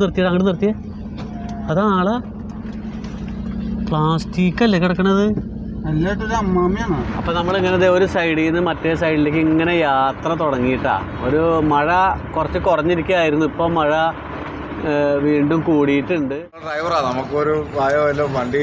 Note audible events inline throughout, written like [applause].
നിർത്തിയത് അങ്ങോട്ട് നിർത്തിയേ. അതാ ആൾ. പ്ലാസ്റ്റിക് അല്ലേ കിടക്കണത് അപ്പൊ നമ്മളിങ്ങനെ ഒരു സൈഡിൽ നിന്ന് മറ്റേ സൈഡിലേക്ക് ഇങ്ങനെ യാത്ര തുടങ്ങിയിട്ടാ. ഒരു മഴ കുറച്ച് കുറഞ്ഞിരിക്കുകയായിരുന്നു. ഇപ്പൊ മഴ വീണ്ടും കൂടിയിട്ടുണ്ട്. ഡ്രൈവറാ നമുക്കൊരു വണ്ടി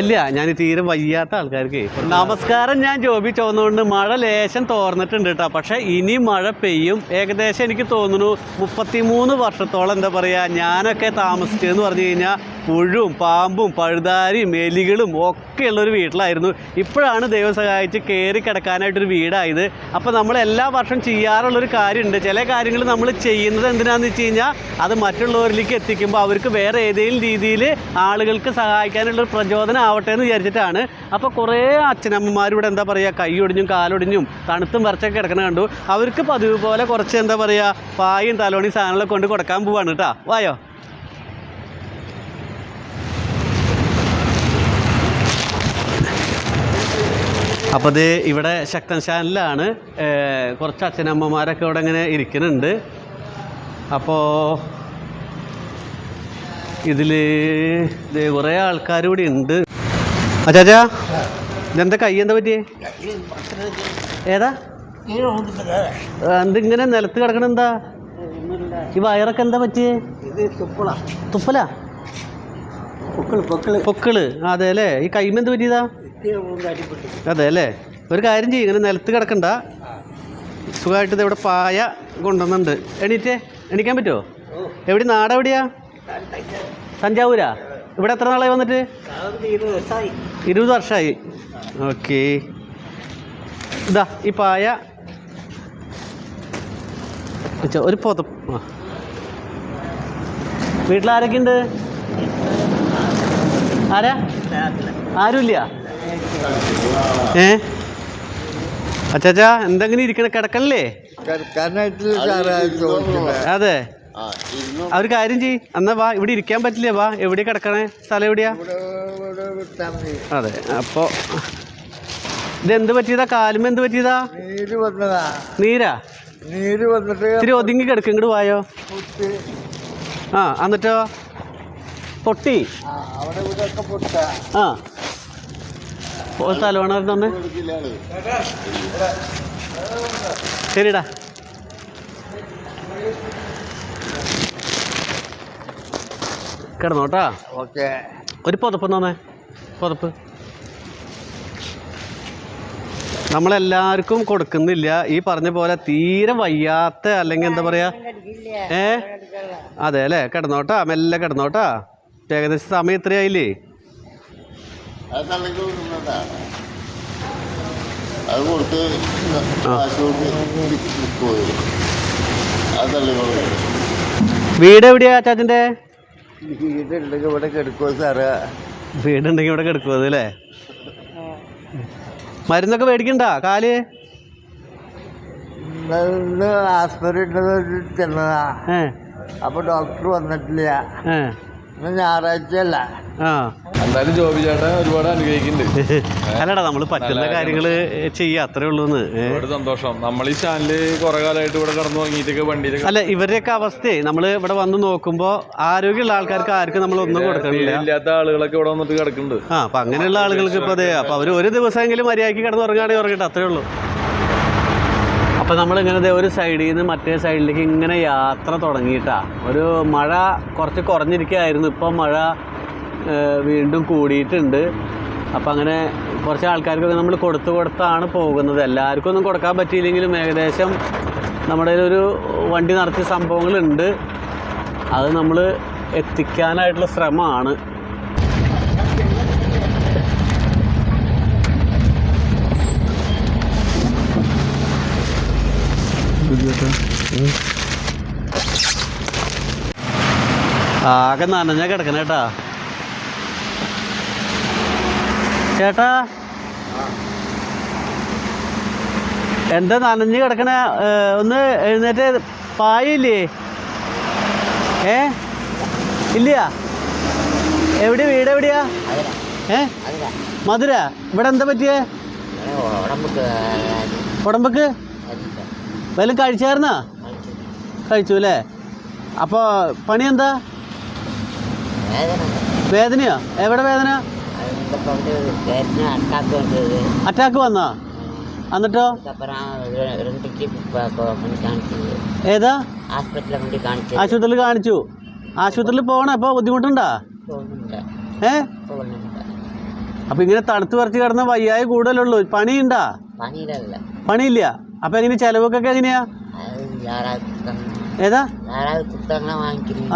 ഇല്ല ഞാൻ തീരെ വയ്യാത്ത ആൾക്കാർക്ക്. നമസ്കാരം ഞാൻ ജോബി ചോന്നുകൊണ്ട് മഴ ലേശം തോർന്നിട്ടുണ്ട് കേട്ടോ പക്ഷെ ഇനി മഴ പെയ്യും. ഏകദേശം എനിക്ക് തോന്നുന്നു മുപ്പത്തിമൂന്ന് വർഷത്തോളം എന്താ പറയാ ഞാനൊക്കെ താമസിച്ചതെന്ന് പറഞ്ഞു കഴിഞ്ഞാൽ പുഴും പാമ്പും പഴുതാരിയും എലികളും ഒക്കെയുള്ള ഒരു വീട്ടിലായിരുന്നു. ഇപ്പോഴാണ് ദൈവം സഹായിച്ച് കയറി കിടക്കാനായിട്ടൊരു വീടായത്. അപ്പോൾ നമ്മൾ എല്ലാ വർഷം ചെയ്യാറുള്ളൊരു കാര്യമുണ്ട് ചില കാര്യങ്ങൾ നമ്മൾ ചെയ്യുന്നത് എന്തിനാണെന്ന് വെച്ച് കഴിഞ്ഞാൽ അത് മറ്റുള്ളവരിലേക്ക് എത്തിക്കുമ്പോൾ അവർക്ക് വേറെ ഏതെങ്കിലും രീതിയിൽ ആളുകൾക്ക് സഹായിക്കാനുള്ളൊരു പ്രചോദനം ആവട്ടെ എന്ന് വിചാരിച്ചിട്ടാണ്. അപ്പോൾ കുറേ അച്ഛനമ്മമാർ ഇവിടെ എന്താ പറയുക കൈയൊടിഞ്ഞും കാലൊടിഞ്ഞും തണുത്തും വരച്ചൊക്കെ കിടക്കണ കണ്ടു. അവർക്ക് പതിവ് പോലെ കുറച്ച് എന്താ പറയുക പായും തലോണിയും സാധനങ്ങളൊക്കെ കൊണ്ട് കൊടുക്കാൻ പോവാണ് കേട്ടോ വായോ? അപ്പോൾ ഇത് ഇവിടെ ശക്തൻ ചാനലിലാണ് കുറച്ച് അച്ഛനമ്മമാരൊക്കെ ഇവിടെ ഇങ്ങനെ ഇരിക്കുന്നുണ്ട്. അപ്പോൾ ഇതിൽ കുറേ ആൾക്കാർ ഇവിടെ ഉണ്ട്. അച്ചാച്ചാ ഇതെന്താ കൈ എന്താ പറ്റിയേ? ഏതാ? എന്തിങ്ങനെ നിലത്ത് കിടക്കണ എന്താ? ഈ വയറൊക്കെ എന്താ പറ്റിയേ? ഇത് തുപ്പല? പൊക്കൾ പൊക്കൾ. പൊക്കിൾ. അതെ അല്ലേ? ഈ കൈമെന്ത് പറ്റിയതാ? അതെ അല്ലേ? ഒരു കാര്യം ചെയ്യും ഇങ്ങനെ നിലത്ത് കിടക്കണ്ട. സുഖമായിട്ട് ഇത് ഇവിടെ പായ കൊണ്ടുവന്നുണ്ട് എണീറ്റേ എണീക്കാൻ പറ്റുമോ എവിടെ നാട് എവിടെയാ? തഞ്ചാവൂരാ? ഇവിടെ എത്ര നാളായി വന്നിട്ട്? ഇരുപത് വർഷമായി ഓക്കെ. ഇതാ ഈ പായ. ഒരു പോത്ത വീട്ടിലാരൊക്കെ ഉണ്ട് ആരാ? ആരുമില്ല? ഏ? അച്ചാച്ചാ എന്തെങ്കിലും ഇരിക്കണ കിടക്കണല്ലേ? അതെ ആ ഒരു കാര്യം ചെയ് എന്നാ വാ ഇവിടെ ഇരിക്കാൻ പറ്റില്ലേ? വാ എവിടെ കിടക്കണേ? സ്ഥലം എവിടെയാ? അതെ അപ്പോ ഇതെന്ത് പറ്റിയതാ? കാലും എന്ത് പറ്റിയതാ? നീര് വന്നതാ. നീരാ? നീര് വന്നിട്ട് ഇത്തിരി ഒതുങ്ങി കിടക്കും ഇങ്ങോട്ട് വായോ? പൊട്ടി. ആ എന്നിട്ടോ? പൊട്ടി. ആ, അവിടെ സ്ഥലമാണ് അവർ ഓ തന്നെ ശരിടാ കിടന്നോട്ടാ ഓക്കെ. ഒരു പുതപ്പ് തന്നേ. പുതപ്പ്. നമ്മളെല്ലാവർക്കും കൊടുക്കുന്നില്ല. ഈ പറഞ്ഞ പോലെ തീരെ വയ്യാത്ത അല്ലെങ്കിൽ എന്താ പറയാ? ഏ? അതെ അല്ലേ? കിടന്നോട്ടാ മെല്ലെ കിടന്നോട്ടാ ഏകദേശം സമയം ഇത്രയായില്ലേ? അത് കൊടുത്ത് കാശ് കൊടുത്ത് പോയി. അത് തള്ളിക്കൊണ്ട് വീട് എവിടെയാ ചാച്ചന്റെ? വീടുണ്ടെങ്കിൽ ഇവിടെ കിടക്കുമോ സാറേ? വീടുണ്ടെങ്കിൽ ഇവിടെ കിടക്കുന്നത് അല്ലേ? മരുന്നൊക്കെ മേടിക്കണ്ട? കാൽ? ഇന്ന് ആസ്പത്രി ചെന്നതാ. അപ്പൊ ഡോക്ടർ വന്നിട്ടില്ല. ഞായറാഴ്ച അല്ല ആ. എന്തായാലും ജോബി ചേട്ടൻ ഒരുപാട് അനുഗ്രഹിക്കുന്നുണ്ട്. [laughs] അല്ലടാ നമ്മൾ പറ്റുന്ന കാര്യങ്ങൾ ചെയ്യുക അത്രേ ഉള്ളൂന്ന് ഒരുപാട് സന്തോഷം. നമ്മൾ ഈ ചാനൽ കുറെ കാലമായിട്ട് ഇവിടെ കടന്നു വാങ്ങിയിട്ടൊക്കെ വണ്ടി അല്ല ഇവരുടെയൊക്കെ അവസ്ഥയെ നമ്മൾ ഇവിടെ വന്ന് നോക്കുമ്പോൾ ആരോഗ്യമുള്ള ആൾക്കാർക്ക് ആർക്കും നമ്മൾ ഒന്നും കൊടുക്കണില്ല. ഇല്ലാത്ത ആളുകളൊക്കെ ഇവിടെ വന്നിട്ട് കിടക്കുന്നുണ്ട്. ആ അപ്പം അങ്ങനെയുള്ള ആളുകൾക്ക് ഇപ്പോൾ അതെ അപ്പോൾ അവർ ഒരു ദിവസമെങ്കിലും മര്യാദയ്ക്ക് കിടന്ന് ഉറങ്ങാണെങ്കിൽ ഉറങ്ങട്ടെ അത്രേ ഉള്ളൂ. അപ്പോൾ നമ്മളിങ്ങനെ ഒരു സൈഡിൽ നിന്ന് മറ്റേ സൈഡിലേക്ക് ഇങ്ങനെ യാത്ര തുടങ്ങിയിട്ടാ. ഒരു മഴ കുറച്ച് കുറഞ്ഞിരിക്കുകയായിരുന്നു. ഇപ്പം മഴ വീണ്ടും കൂടിയിട്ടുണ്ട്. അപ്പം അങ്ങനെ കുറച്ച് ആൾക്കാർക്കൊക്കെ നമ്മൾ കൊടുത്തു കൊടുത്താണ് പോകുന്നത്. എല്ലാവർക്കും ഒന്നും കൊടുക്കാൻ പറ്റിയില്ലെങ്കിലും ഏകദേശം നമ്മുടെ ഒരു വണ്ടി നിറച്ച സംഭവങ്ങളുണ്ട്. അത് നമ്മൾ എത്തിക്കാനായിട്ടുള്ള ശ്രമമാണ്. ആകെ നനഞ്ഞ കിടക്കണ ചേട്ടാ. എന്താ നനഞ്ഞ് കിടക്കണ? ഒന്ന് എഴുന്നേറ്റ് പായില്ലേ ഏ? ഇല്ല എവിടെ വീട് എവിടെയാ? ഏ? മധുര ഇവിടെ എന്താ പറ്റിയേ? ഉടമ്പക്ക്? വല്ലതും കഴിച്ചായിരുന്നാ? കഴിച്ചു അല്ലേ അപ്പോൾ പണി എന്താ വേദന. വേദനയോ? എവിടെ വേദന? അറ്റാക്ക് വന്നാ? എന്നിട്ടോ? ഏതാ? ആശുപത്രിയിൽ കാണിച്ചു. ആശുപത്രിയിൽ പോകണം? അപ്പോൾ ബുദ്ധിമുട്ടുണ്ടാ? ഏ? അപ്പൊ ഇങ്ങനെ തണുത്ത് പറിച്ച് കിടന്ന വയ്യായ കൂടുതലുള്ളൂ. പണിയുണ്ടാ? പണിയില്ല. അപ്പൊ എങ്ങനെ ചെലവൊക്കെ എങ്ങനെയാ? ഏതാ?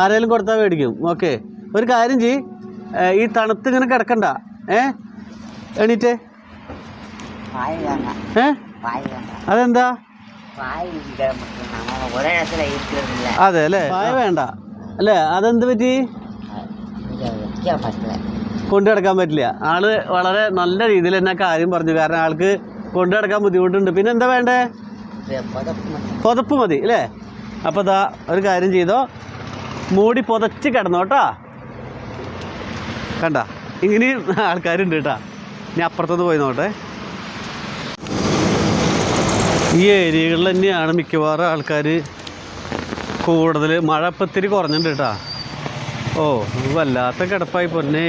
ആരെങ്കിലും കൊടുത്താൽ മേടിക്കും. ഓക്കെ. ഒരു കാര്യം ചെയ് ഈ തണുത്ത് ഇങ്ങനെ കിടക്കണ്ട. ഏ? എണീറ്റേ. അതെന്താ? അതെ അല്ലേ? വേണ്ട. അല്ലേ? അതെന്ത് പറ്റി? കൊണ്ടു പറ്റില്ല. ആൾ വളരെ നല്ല രീതിയിൽ തന്നെ കാര്യം പറഞ്ഞു. കാരണം ആൾക്ക് കൊണ്ടുനടക്കാൻ ബുദ്ധിമുട്ടുണ്ട്. പിന്നെ എന്താ വേണ്ടേ? പുതപ്പ് മതി അല്ലേ? അപ്പൊ ദാ ഒരു കാര്യം ചെയ്തോ. മൂടി പുതച്ച് കിടന്നോട്ടാ കണ്ട? ഇങ്ങനെയും ആൾക്കാരുണ്ട് കേട്ടാ. ഞാൻ അപ്പുറത്തത് പോയി നോട്ടെ ഈ ഏരിയകളിൽ തന്നെയാണ് മിക്കവാറും ആൾക്കാർ കൂടുതൽ മഴ ഇപ്പം ഇത്തിരി കുറഞ്ഞിട്ടുണ്ട് കേട്ടാ. ഓ വല്ലാത്ത കിടപ്പായി പൊന്നേ.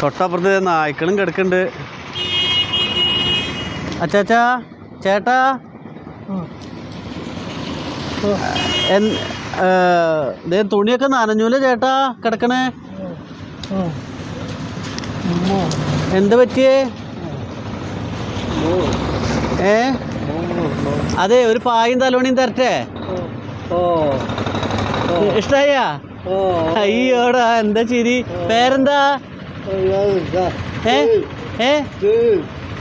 തൊട്ടപ്പുറത്ത് നായ്ക്കളും കിടക്കുന്നുണ്ട്. അച്ചാച്ചാ ചേട്ടാ. തുണിയൊക്കെ നനഞ്ഞൂല ചേട്ടാ കിടക്കണേ? എന്താ പറ്റിയേ? ഏ? അതെ ഒരു പായും തലോണിയും തരട്ടെ? ഇഷ്ടായ? അയ്യോടാ എന്താ ചിരി? പേരെന്താ? ഏ? ഏ?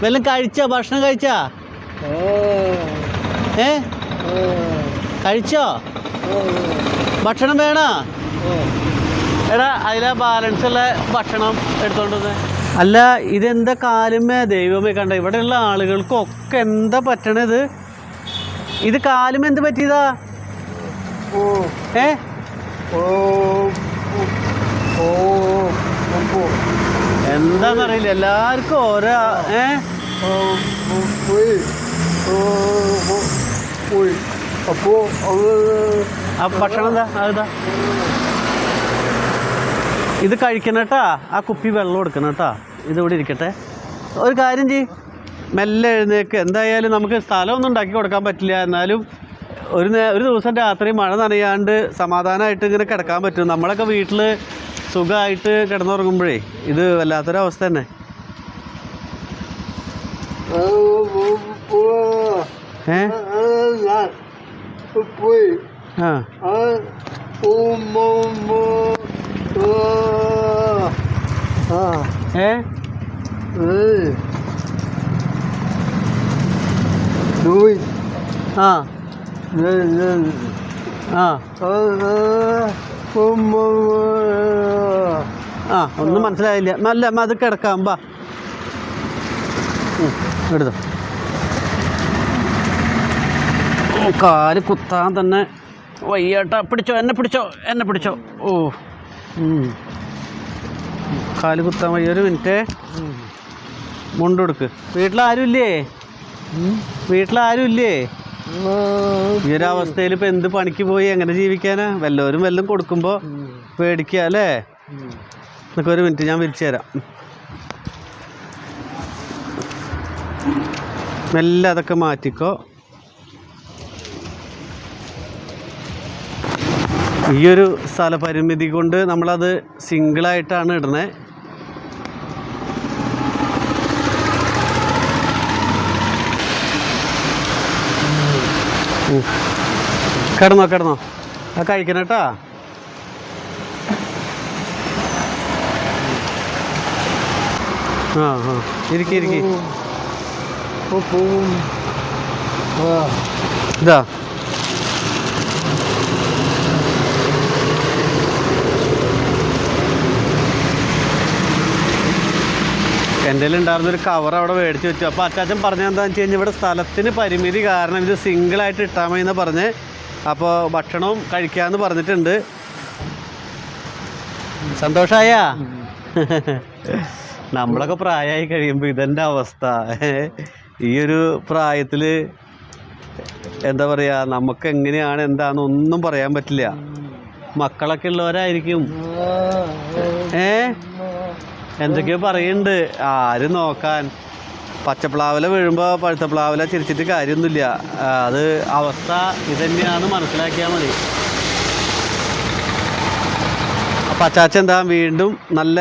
വല്ലതും കഴിച്ചോ? ഭക്ഷണം കഴിച്ചാ? ഏ? കഴിച്ചോ? ഭക്ഷണം വേണോ? എടാ അതിലെ ബാലൻസ് ഉള്ള ഭക്ഷണം എടുത്തോണ്ട് അല്ല ഇതെന്താ കാലുമേ ദൈവമേ കണ്ട? ഇവിടെയുള്ള ആളുകൾക്കൊക്കെ എന്താ പറ്റണത്? ഇത് കാലും എന്ത് പറ്റിയതാ? ഏ? എന്താന്നറിയില്ല എല്ലാവർക്കും ഓരോ ഏ? അപ്പോ ഭക്ഷണം എന്താ? അതാ ഇത് കഴിക്കണട്ടാ ആ കുപ്പി വെള്ളം കൊടുക്കണം കേട്ടാ ഇതിവിടെ ഇരിക്കട്ടെ. ഒരു കാര്യം ചെയ് മെല്ലെ എഴുന്നേക്ക്. എന്തായാലും നമുക്ക് സ്ഥലമൊന്നും ഉണ്ടാക്കി കൊടുക്കാൻ പറ്റില്ല. എന്നാലും ഒരു ഒരു ദിവസം രാത്രി മഴ നനയാണ്ട് സമാധാനമായിട്ട് ഇങ്ങനെ കിടക്കാൻ പറ്റും. നമ്മളൊക്കെ വീട്ടിൽ സുഖമായിട്ട് കിടന്നുറങ്ങുമ്പോഴേ ഇത് വല്ലാത്തൊരവസ്ഥ തന്നെ. ഏ? ആ. ഏ? ആ. ആ. ആ ഒന്നും മനസ്സിലായില്ല. നല്ല അത് കിടക്കാം ബാ എടുത്തോ കാൽ കുത്താൻ തന്നെ വയ്യാട്ട. പിടിച്ചോ എന്നെ പിടിച്ചോ എന്നെ പിടിച്ചോ. ഓ. കാൽ കുത്താൻ വയ്യ. ഒരു മിനിറ്റ്. മുണ്ട് കൊടുക്ക്. വീട്ടിലാരും ഇല്ലേ? വീട്ടിലാരും ഇല്ലേ? ഈ ഒരു അവസ്ഥയിൽ ഇപ്പം എന്ത് പണിക്ക് പോയി? എങ്ങനെ ജീവിക്കാനാ? വല്ലവരും വല്ലതും കൊടുക്കുമ്പോ പേടിക്കുക അല്ലേ? എന്നൊക്കെ ഒരു മിനിറ്റ് ഞാൻ വിരിച്ചു തരാം. മെല്ലെ അതൊക്കെ മാറ്റിക്കോ. ഈ ഒരു സ്ഥലപരിമിതി കൊണ്ട് നമ്മളത് സിംഗിളായിട്ടാണ് ഇടുന്നത്. കിടന്നോ കിടന്നോ. ആ കഴിക്കണം കേട്ടാ. ആ ആ. ഇരിക്കി ഇരിക്കി. ഇതാ. എന്റെ ഉണ്ടായിരുന്ന ഒരു കവർ അവിടെ മേടിച്ച് വെച്ചു. അപ്പോൾ അച്ചാച്ചൻ പറഞ്ഞത് എന്താണെന്ന് വെച്ച് കഴിഞ്ഞാൽ ഇവിടെ സ്ഥലത്തിന് പരിമിതി കാരണം ഇത് സിംഗിളായിട്ട് ഇട്ടാൽ മതി എന്ന് പറഞ്ഞ് അപ്പോൾ ഭക്ഷണവും കഴിക്കാമെന്ന് പറഞ്ഞിട്ടുണ്ട്. സന്തോഷമായ [laughs] നമ്മളൊക്കെ പ്രായമായി കഴിയുമ്പോൾ ഇതെന്റെ അവസ്ഥ. ഈ ഒരു പ്രായത്തിൽ എന്താ പറയുക നമുക്ക് എങ്ങനെയാണ് എന്താണെന്ന് ഒന്നും പറയാൻ പറ്റില്ല. മക്കളൊക്കെ ഉള്ളവരായിരിക്കും. ഏ? എന്തൊക്കെയോ പറയുന്നുണ്ട്. ആരും നോക്കാൻ. പച്ചപ്ലാവില വീഴുമ്പോൾ പഴുത്ത പ്ലാവില ചിരിച്ചിട്ട് കാര്യമൊന്നുമില്ല. അത് അവസ്ഥ ഇതന്നെയാണ് മനസ്സിലാക്കിയാൽ മതി. പച്ചാച്ച എന്താ വീണ്ടും നല്ല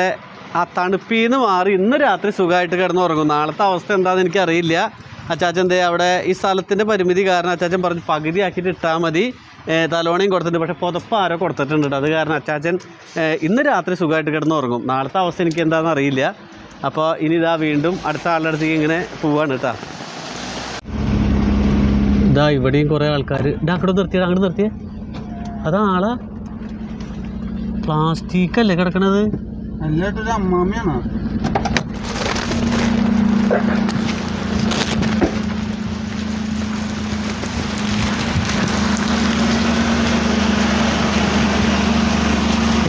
ആ തണുപ്പീന്ന് മാറി ഇന്ന് രാത്രി സുഖമായിട്ട് കിടന്ന് ഉറങ്ങും നാളത്തെ അവസ്ഥ എന്താണെന്ന് എനിക്കറിയില്ല. അച്ചാച്ചൻ എന്തേ അവിടെ ഈ സ്ഥലത്തിന്റെ പരിമിതി കാരണം അച്ചാച്ചൻ പറഞ്ഞു പകുതി ആക്കിയിട്ട് ഇട്ടാൽ മതി. തലോണയും കൊടുത്തിട്ടുണ്ട്. പക്ഷേ പുതപ്പ് ആരോ കൊടുത്തിട്ടുണ്ട്. അത് കാരണം അച്ചാച്ചൻ ഇന്ന് രാത്രി സുഖമായിട്ട് കിടന്ന് ഉറങ്ങും നാളത്തെ അവസ്ഥ എനിക്ക് എന്താണെന്ന് അറിയില്ല. അപ്പോൾ ഇനി ഇതാ വീണ്ടും അടുത്ത ആളുടെ അടുത്തേക്ക് ഇങ്ങനെ പോവാണ് കേട്ടോ ഇതാ ഇവിടെയും കുറേ ആൾക്കാർ ഇതാ അങ്ങോട്ട് നിർത്തിയത് അങ്ങോട്ട് നിർത്തിയേ. അതാ ആളാ. പ്ലാസ്റ്റിക് അല്ലേ കിടക്കണത് അല്ലാട്ടൊരു അമ്മാമ്മയാണോ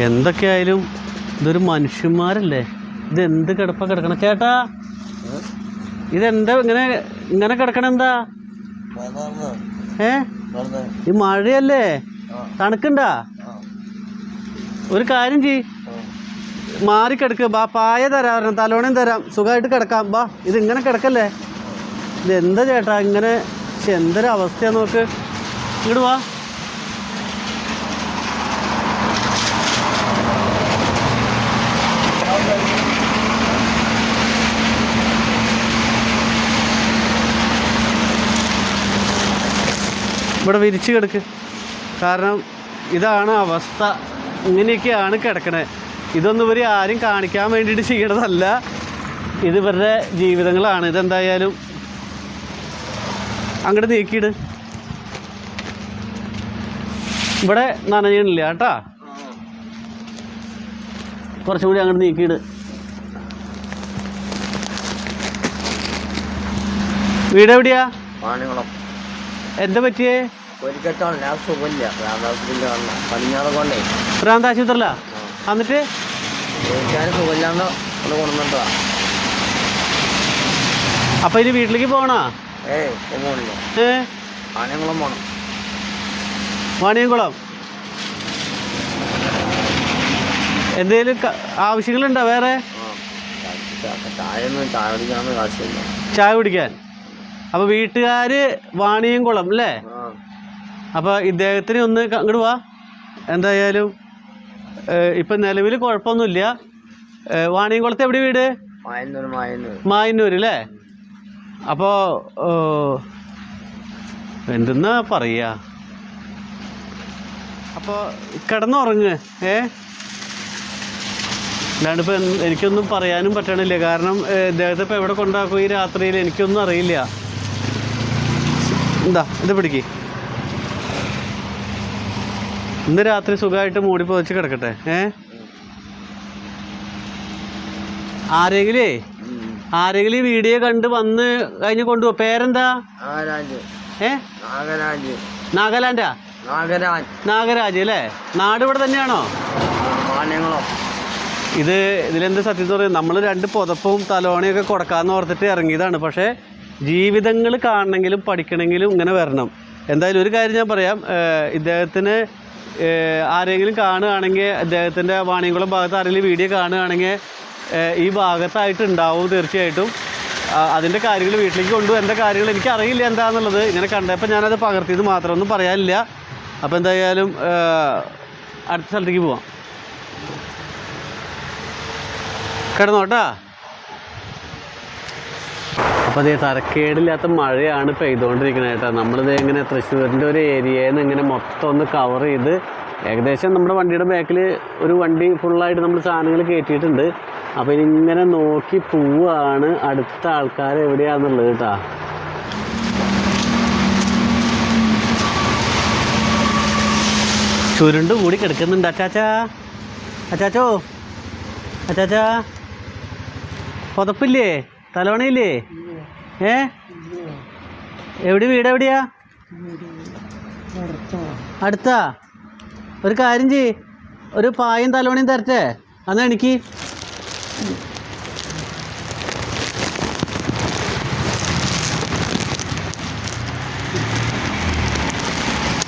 എന്തൊക്കെയായാലും ഇതൊരു മനുഷ്യന്മാരല്ലേ? ഇത് എന്ത് കിടപ്പ കിടക്കണം? ചേട്ടാ ഇതെന്താ ഇങ്ങനെ ഇങ്ങനെ കിടക്കണ എന്താ? ഏ? ഈ മഴയല്ലേ? തണുക്കണ്ടാ? ഒരു കാര്യം ചെയ് മാറി കിടക്ക്. ബാ പായ തരാം തലോണയും തരാം. സുഖമായിട്ട് കിടക്കാം. ബാ ഇത് ഇങ്ങനെ കിടക്കല്ലേ? ഇത് എന്താ ചേട്ടാ ഇങ്ങനെ? എന്തൊരവസ്ഥയാ നോക്ക്. ഇങ്ങോട്ട് വാ. ഇവിടെ വിരിച്ച് കിടക്ക്. കാരണം ഇതാണ് അവസ്ഥ. ഇങ്ങനെയൊക്കെയാണ് കിടക്കണേ. ഇതൊന്നും ഇവർ ആരും കാണിക്കാൻ വേണ്ടിയിട്ട് ചെയ്യണതല്ല. ഇത് ഇവരുടെ ജീവിതങ്ങളാണ്. ഇതെന്തായാലും അങ്ങോട്ട് നീക്കിയിട്. ഇവിടെ നനയണില്ല കേട്ടാ. കുറച്ചും കൂടി അങ്ങോട്ട് നീക്കിയിട്. വീട് എവിടെയാ എന്താ പറ്റിയേ? ഒരിക്കത്താണ് ഞാൻ സുഖമില്ല പ്രാന്താശുപത്രിയിൽ വന്ന പടിഞ്ഞാറ് കൊണ്ടേ. എന്നിട്ട്? സുഖമില്ലാന്ന് ഒന്ന് കൊണ്ടുവന്നിട്ടാ അപ്പൊ ഇനി വീട്ടിലേക്ക് പോകണോ? ഏയ് ഇപ്പം പോണില്ല. ഏ? വാണികുളം പോണം. വാണിയംകുളം? എന്തേലും ക- ആവശ്യങ്ങളുണ്ടോ വേറെ? ആ ചായ ഒന്നും ചായ കുടിക്കാനൊന്നും കാശില്ല ചായ കുടിക്കാൻ? അപ്പൊ വീട്ടുകാര് വാണിയംകുളം അല്ലേ? ആ. അപ്പൊ ഇദ്ദേഹത്തിന് ഒന്ന് അങ്ങോട്ട് വാ. എന്തായാലും ഇപ്പം ഇപ്പൊ നിലവിൽ കുഴപ്പമൊന്നുമില്ല. വാണിയംകുളത്ത് എവിടെ വീട്? മായന്നൂർ അല്ലേ അപ്പോൾ എന്തെന്നാ പറയുക അപ്പോൾ കിടന്നുറങ്ങ് ഏ? അല്ലാണ്ട് ഇപ്പം എനിക്കൊന്നും പറയാനും പറ്റണില്ല. കാരണം ഇദ്ദേഹത്തെ ഇപ്പോൾ എവിടെ കൊണ്ടാക്കും ഈ രാത്രിയിൽ എനിക്കൊന്നും അറിയില്ല. എന്താ ഇത് പിടിക്ക്. ഇന്ന് രാത്രി സുഖമായിട്ട് മൂടി പുതച്ച് കിടക്കട്ടെ ഏ? ആരെങ്കിലേ? ആരെങ്കിലും വീഡിയോ കണ്ട് വന്ന് കഴിഞ്ഞ് കൊണ്ടുപോ പേരെന്താ? ഏ? നാഗാലാൻഡാ? നാഗരാജ്. അല്ലേ? നാട് ഇവിടെ തന്നെയാണോ? ഇത് ഇതിലെന്ത് സത്യം പറയും. നമ്മൾ രണ്ട് പുതപ്പും തലോണിയൊക്കെ കൊടുക്കാമെന്ന് ഓർത്തിട്ട് ഇറങ്ങിയതാണ്. പക്ഷേ ജീവിതങ്ങൾ കാണണമെങ്കിലും പഠിക്കണമെങ്കിലും ഇങ്ങനെ വരണം. എന്തായാലും ഒരു കാര്യം ഞാൻ പറയാം. ഇദ്ദേഹത്തിന് ആരെങ്കിലും കാണുകയാണെങ്കിൽ അദ്ദേഹത്തിന്റെ വാണിയംകുളം ഭാഗത്ത് ആരെങ്കിലും വീഡിയോ കാണുകയാണെങ്കിൽ ഈ ഭാഗത്തായിട്ട് ഉണ്ടാവും തീർച്ചയായിട്ടും അതിന്റെ കാര്യങ്ങൾ വീട്ടിലേക്ക് എന്റെ കാര്യങ്ങൾ? എനിക്ക് അറിയില്ല എന്താണെന്നുള്ളത് ഇങ്ങനെ കണ്ടപ്പോൾ ഞാനത് പകർത്തിയത് മാത്രമൊന്നും പറയാനില്ല. അപ്പോൾ എന്തായാലും അടുത്ത സ്ഥലത്തേക്ക് പോവാം. കിടന്നോട്ടാ അപ്പോൾ അതേ തരക്കേടില്ലാത്ത മഴയാണ് പെയ്തുകൊണ്ടിരിക്കുന്നത് കേട്ടോ. നമ്മളിത് ഇങ്ങനെ തൃശ്ശൂരിന്റെ ഒരു ഏരിയയിൽ നിന്ന് ഇങ്ങനെ മൊത്തം ഒന്ന് കവർ ചെയ്ത് ഏകദേശം നമ്മുടെ വണ്ടിയുടെ ബാക്കിൽ ഒരു വണ്ടി ഫുള്ളായിട്ട് നമ്മൾ സാധനങ്ങൾ കയറ്റിയിട്ടുണ്ട് അപ്പോൾ ഇനി ഇങ്ങനെ നോക്കി പോവുകയാണ് അടുത്ത ആൾക്കാർ എവിടെയാണെന്നുള്ളത് കേട്ടോ. ചുരുണ്ട് കൂടി കിടക്കുന്നുണ്ട്. അച്ചാച്ചാ അച്ചാച്ചോ അച്ചാച്ചാ. പുതപ്പില്ലേ? തലോണയില്ലേ? ഏ? എവിടെ വീട് എവിടെയാ? അടുത്താ? ഒരു കാര്യം ചെയ്. ഒരു പായും തലവണയും തരട്ടെ. അന്ന് എനിക്ക്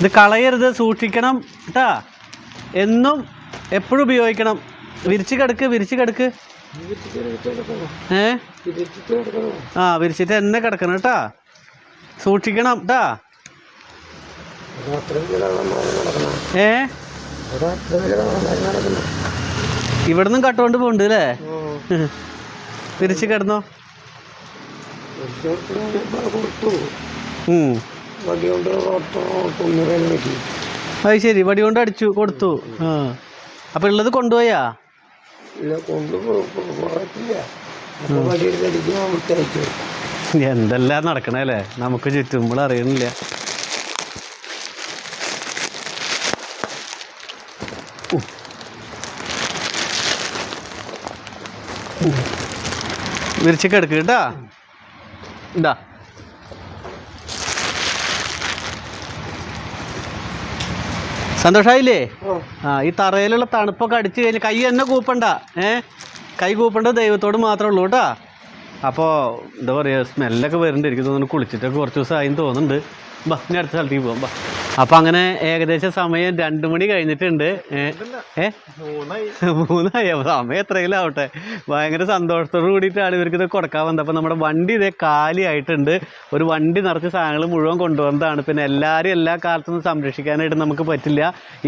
ഇത് കളയരുത് സൂക്ഷിക്കണം കേട്ടാ എന്നും എപ്പോഴും ഉപയോഗിക്കണം. വിരിച്ച് കിടക്ക് വിരിച്ച് കിടക്ക്. ഏ? ആ വിരിച്ചിട്ട് എന്നെ കിടക്കണം കേട്ടാ. സൂക്ഷിക്കണം കേട്ടാ ഏ? ഇവിടുന്നും കട്ടുകൊണ്ട് പോണ്ട് അല്ലേ തിരിച്ച് കിടന്നോ. അത് ശരി വടി കൊണ്ട് അടിച്ചു കൊടുത്തു. ആ. അപ്പൊ ഉള്ളത് കൊണ്ടുപോയാ? എന്തെല്ലാം നടക്കണല്ലേ നമുക്ക് ചുറ്റുമ്പോൾ അറിയണില്ല. വിരിച്ച് കിടക്കുക കേട്ടാ. ഇതാ. സന്തോഷായില്ലേ? ആ ഈ തറയിലുള്ള തണുപ്പൊക്കെ അടിച്ചു കഴിഞ്ഞാൽ കൈ തന്നെ കൂപ്പണ്ട ഏ? കൈ കൂപ്പണ്ട ദൈവത്തോട് മാത്രമേ ഉള്ളൂ കേട്ടാ. അപ്പോൾ എന്താ പറയുക സ്മെല്ലൊക്കെ വരുന്നുണ്ട് എനിക്ക് തോന്നുന്നു. കുളിച്ചിട്ടൊക്കെ കുറച്ച് ദിവസം ആയി തോന്നുന്നുണ്ട്. ബാ ഇനി അടുത്ത സ്ഥലത്തേക്ക് പോകാം ബാ. അപ്പം അങ്ങനെ ഏകദേശം സമയം രണ്ടു മണി കഴിഞ്ഞിട്ടുണ്ട്. മൂന്നായി. അപ്പൊ സമയം എത്രയെങ്കിലും ആവട്ടെ ഭയങ്കര സന്തോഷത്തോട് കൂടിയിട്ടാണ് ഇവർക്ക് ഇത് കൊടുക്കാൻ വന്നത്. അപ്പൊ നമ്മുടെ വണ്ടി ഇതേ കാലിയായിട്ടുണ്ട്. ഒരു വണ്ടി നിറച്ച് സാധനങ്ങൾ മുഴുവൻ കൊണ്ടുവന്നതാണ്. പിന്നെ എല്ലാവരും എല്ലാ കാലത്തും സംരക്ഷിക്കാനായിട്ട് നമുക്ക് പറ്റില്ല.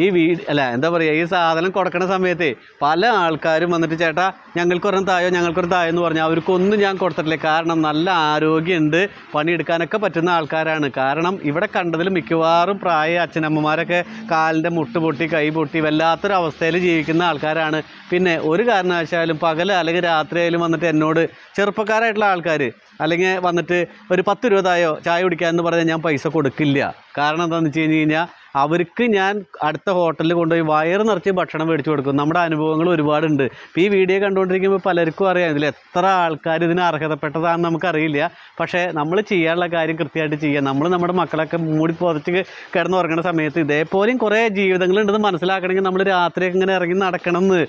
ഈ വീട് അല്ല എന്താ പറയുക ഈ സാധനം കൊടുക്കണ സമയത്തെ പല ആൾക്കാരും വന്നിട്ട് ചേട്ടാ ഞങ്ങൾക്കൊരെണ്ണം തായോ ഞങ്ങൾക്കൊരു തായോ എന്ന് പറഞ്ഞാൽ അവർക്കൊന്നും ഞാൻ കൊടുത്തിട്ടില്ല. കാരണം നല്ല ആരോഗ്യമുണ്ട്. പണിയെടുക്കാനൊക്കെ പറ്റുന്ന ആൾക്കാരാണ്. കാരണം ഇവിടെ കണ്ടതിൽ മിക്കവാറും പ്രായ അച്ഛനമ്മമാരൊക്കെ കാലിന്റെ മുട്ട് പൊട്ടി കൈ പൊട്ടി വല്ലാത്തൊരു അവസ്ഥയിൽ ജീവിക്കുന്ന ആൾക്കാരാണ്. പിന്നെ ഒരു കാരണവശാലും പകൽ അല്ലെങ്കിൽ രാത്രിയായാലും വന്നിട്ട് എന്നോട് ചെറുപ്പക്കാരായിട്ടുള്ള ആൾക്കാർ അല്ലെങ്കിൽ വന്നിട്ട് ഒരു പത്ത് രൂപതായോ ചായ കുടിക്കാമെന്ന് പറഞ്ഞാൽ ഞാൻ പൈസ കൊടുക്കില്ല. കാരണം എന്താണെന്ന് വെച്ച് കഴിഞ്ഞ് കഴിഞ്ഞാൽ അവർക്ക് ഞാൻ അടുത്ത ഹോട്ടലിൽ കൊണ്ടുപോയി വയറ് നിറച്ച് ഭക്ഷണം മേടിച്ചു കൊടുക്കും. നമ്മുടെ അനുഭവങ്ങൾ ഒരുപാടുണ്ട്. ഇപ്പോൾ ഈ വീഡിയോ കണ്ടുകൊണ്ടിരിക്കുമ്പോൾ പലർക്കും അറിയാം ഇതിൽ എത്ര ആൾക്കാർ ഇതിന് അർഹതപ്പെട്ടതാണെന്ന് നമുക്കറിയില്ല. പക്ഷേ നമ്മൾ ചെയ്യാനുള്ള കാര്യം കൃത്യമായിട്ട് ചെയ്യുക നമ്മൾ നമ്മുടെ മക്കളൊക്കെ മൂടി പുതച്ച് കിടന്നുറങ്ങുന്ന സമയത്ത് ഇതേപോലെയും കുറേ ജീവിതങ്ങളുണ്ടെന്ന് മനസ്സിലാക്കണമെങ്കിൽ നമ്മൾ രാത്രിയൊക്കെ ഇങ്ങനെ ഇറങ്ങി നടക്കണം എന്ന്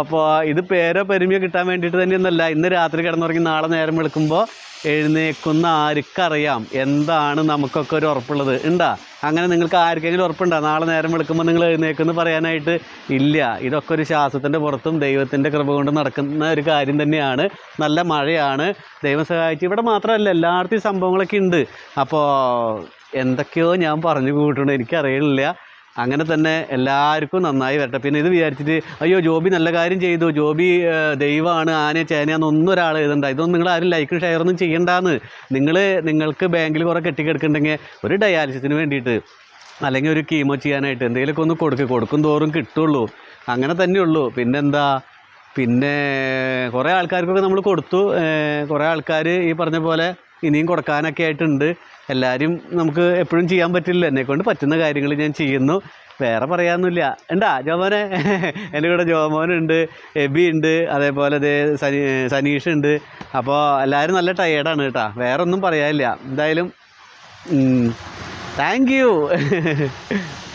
അപ്പോൾ ഇത് പേരോ പെരുമയോ കിട്ടാൻ വേണ്ടിയിട്ട് തന്നെയൊന്നല്ല ഇന്ന് രാത്രി കിടന്നുറങ്ങി നാളെ നേരം വെളുക്കുമ്പോൾ എഴുന്നേക്കുന്ന ആർക്കറിയാം. എന്താണ് നമുക്കൊക്കെ ഒരു ഉറപ്പുള്ളത്. ഉണ്ടാ അങ്ങനെ നിങ്ങൾക്ക് ആർക്കെങ്കിലും ഉറപ്പുണ്ടോ? നാളെ നേരം വെളുക്കുമ്പോൾ നിങ്ങൾ എഴുന്നേക്കെന്ന് പറയാനായിട്ട് ഇല്ല. ഇതൊക്കെ ഒരു ശ്വാസത്തിന്റെ പുറത്തും ദൈവത്തിന്റെ കൃപ കൊണ്ട് നടക്കുന്ന ഒരു കാര്യം തന്നെയാണ്. നല്ല മഴയാണ്. ദൈവം സഹായിച്ച്. ഇവിടെ മാത്രമല്ല എല്ലായിടത്തും സംഭവങ്ങളൊക്കെ ഉണ്ട് അപ്പോൾ എന്തൊക്കെയോ ഞാൻ പറഞ്ഞു കൂട്ടുണ്ട് എനിക്കറിയണില്ല. അങ്ങനെ തന്നെ എല്ലാവർക്കും നന്നായി വരട്ടെ. പിന്നെ ഇത് വിചാരിച്ചിട്ട് അയ്യോ ജോബി നല്ല കാര്യം ചെയ്തു. ജോബി ദൈവമാണ് ആന ചേനയാന്നൊന്നും ഒരാൾ എഴുതണ്ട. ഇതൊന്നും നിങ്ങൾ ആരും ലൈക്കും ഷെയറൊന്നും ചെയ്യണ്ടാന്ന്. നിങ്ങൾ നിങ്ങൾക്ക് ബാങ്കിൽ കുറേ കെട്ടിക്കിടക്കുന്നുണ്ടെങ്കിൽ ഒരു ഡയാലിസിസിന് വേണ്ടിയിട്ട് അല്ലെങ്കിൽ ഒരു കീമോ ചെയ്യാനായിട്ട് എന്തെങ്കിലുമൊക്കെ ഒന്ന് കൊടുക്കുക കൊടുക്കും തോറും കിട്ടുള്ളൂ. അങ്ങനെ തന്നെയുള്ളൂ. പിന്നെന്താ? പിന്നെ കുറേ ആൾക്കാർക്കൊക്കെ നമ്മൾ കൊടുത്തു. കുറേ ആൾക്കാർ ഈ പറഞ്ഞ പോലെ ഇനിയും കൊടുക്കാനൊക്കെ ആയിട്ടുണ്ട്. എല്ലാവരും നമുക്ക് എപ്പോഴും ചെയ്യാൻ പറ്റില്ല എന്നെ കൊണ്ട് പറ്റുന്ന കാര്യങ്ങൾ ഞാൻ ചെയ്യുന്നു. വേറെ പറയാനൊന്നുമില്ല. ഉണ്ടാ ജോമോനെ? [laughs] എന്റെ കൂടെ ജോമോനുണ്ട് എബി ഉണ്ട് അതേപോലെ ദേ സനി സനീഷ് ഉണ്ട്. അപ്പോൾ എല്ലാവരും നല്ല ടയേർഡാണ് കേട്ടോ. വേറെ ഒന്നും പറയാനില്ല. എന്തായാലും താങ്ക് യു [laughs]